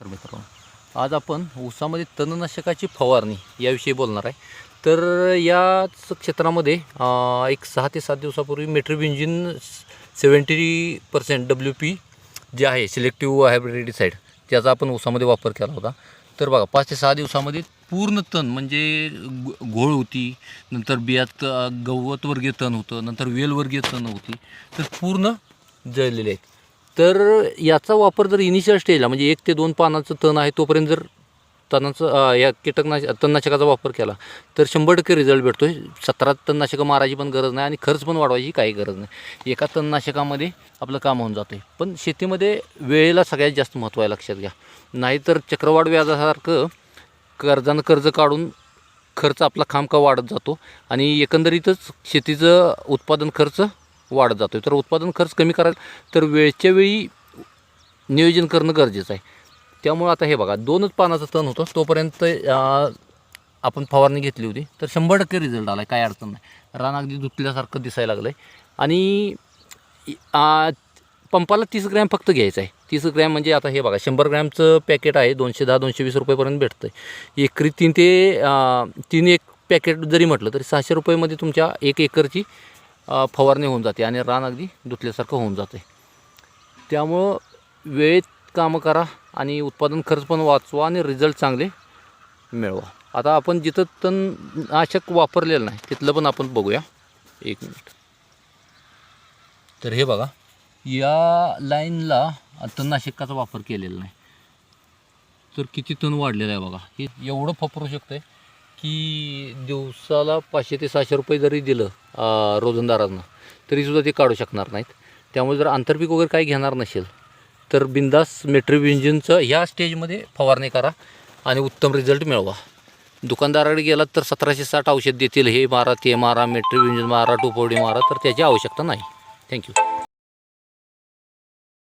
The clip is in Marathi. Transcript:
तर मित्रांनो आज आपण ऊसामध्ये तणनाशकाची फवारणी याविषयी बोलणार आहे. तर याच क्षेत्रामध्ये एक सहा ते सात दिवसापूर्वी metribuzin seventy percent W P जे आहे सिलेक्टिव्ह हायब्रिडिसाईड त्याचा आपण ऊसामध्ये वापर केला होता. तर बघा पाच ते सहा दिवसामध्ये पूर्ण तण म्हणजे घोळ होती नंतर बियात गवतवर्गीय तण होतं नंतर वेलवर्गीय तण होती तर पूर्ण जळलेले आहेत. तर याचा वापर जर इनिशियल स्टेजला म्हणजे एक ते दोन पानाचं तण आहे तोपर्यंत जर तणाचं या कीटकनाश तणनाशकाचा वापर केला तर शंभर टक्के रिझल्ट भेटतो. आहे सतरा तणनाशकं मारायची पण गरज नाही आणि खर्च पण वाढवायची काही गरज नाही. एका तणनाशकामध्ये आपलं काम होऊन जातं आहे पण शेतीमध्ये वेळेला सगळ्यात जास्त महत्त्व आहे लक्षात घ्या. नाहीतर चक्रवाढ व्याजासारखं कर्जानं कर्ज काढून खर्च आपला खामका वाढत जातो आणि एकंदरीतच शेतीचं उत्पादन खर्च वाढत जातो तर उत्पादन खर्च कमी करायला तर वेळच्या वेळी नियोजन करणं गरजेचं आहे. त्यामुळं आता हे बघा दोनच पानाचं तण होतं. तोपर्यंत आपण फवारणी घेतली होती. तर शंभर टक्के रिझल्ट आला आहे काय अडचण नाही. रान अगदी धुतल्यासारखं दिसायला लागलं आहे आणि पंपाला तीस ग्रॅम फक्त घ्यायचं आहे तीस ग्रॅम म्हणजे आता हे बघा शंभर ग्रॅमचं पॅकेट आहे दोनशे दहा दोनशे वीस रुपयेपर्यंत भेटतं आहे एकरी तीन ते तीन एक पॅकेट जरी म्हटलं तरी सहाशे रुपयेमध्ये तुमच्या एक एकरची फवारणी होऊन जाते आणि रान अगदी धुतल्यासारखं होऊन जातं. आहे त्यामुळं वेळेत कामं करा आणि उत्पादन खर्च पण वाचवा आणि रिझल्ट चांगले मिळवा. आता आपण जिथं तणनाशक वापरलेलं नाही तिथलं पण आपण बघूया. एक मिनिट. तर हे बघा या लाईनला तणनाशकाचा वापर केलेला नाही. तर किती तण वाढलेलं आहे बघा. हे एवढं फपरू शकतं आहे की दिवसाला पाचशे ते सहाशे रुपये जरी दिलं रोजंदारांना तरीसुद्धा ते काढू शकणार नाहीत. त्यामुळे जर आंतरपीक वगैरे काही घेणार नसेल तर बिंदास मेट्रिक इंजिनचं ह्या स्टेजमध्ये फवारणी करा आणि उत्तम रिझल्ट मिळवा. दुकानदाराकडे गेलात तर सतराशे साठ औषध देतील हे मारा ते मारा मेट्रिक इंजिन मारा टोपोडी मारा तर त्याची आवश्यकता नाही. थँक्यू.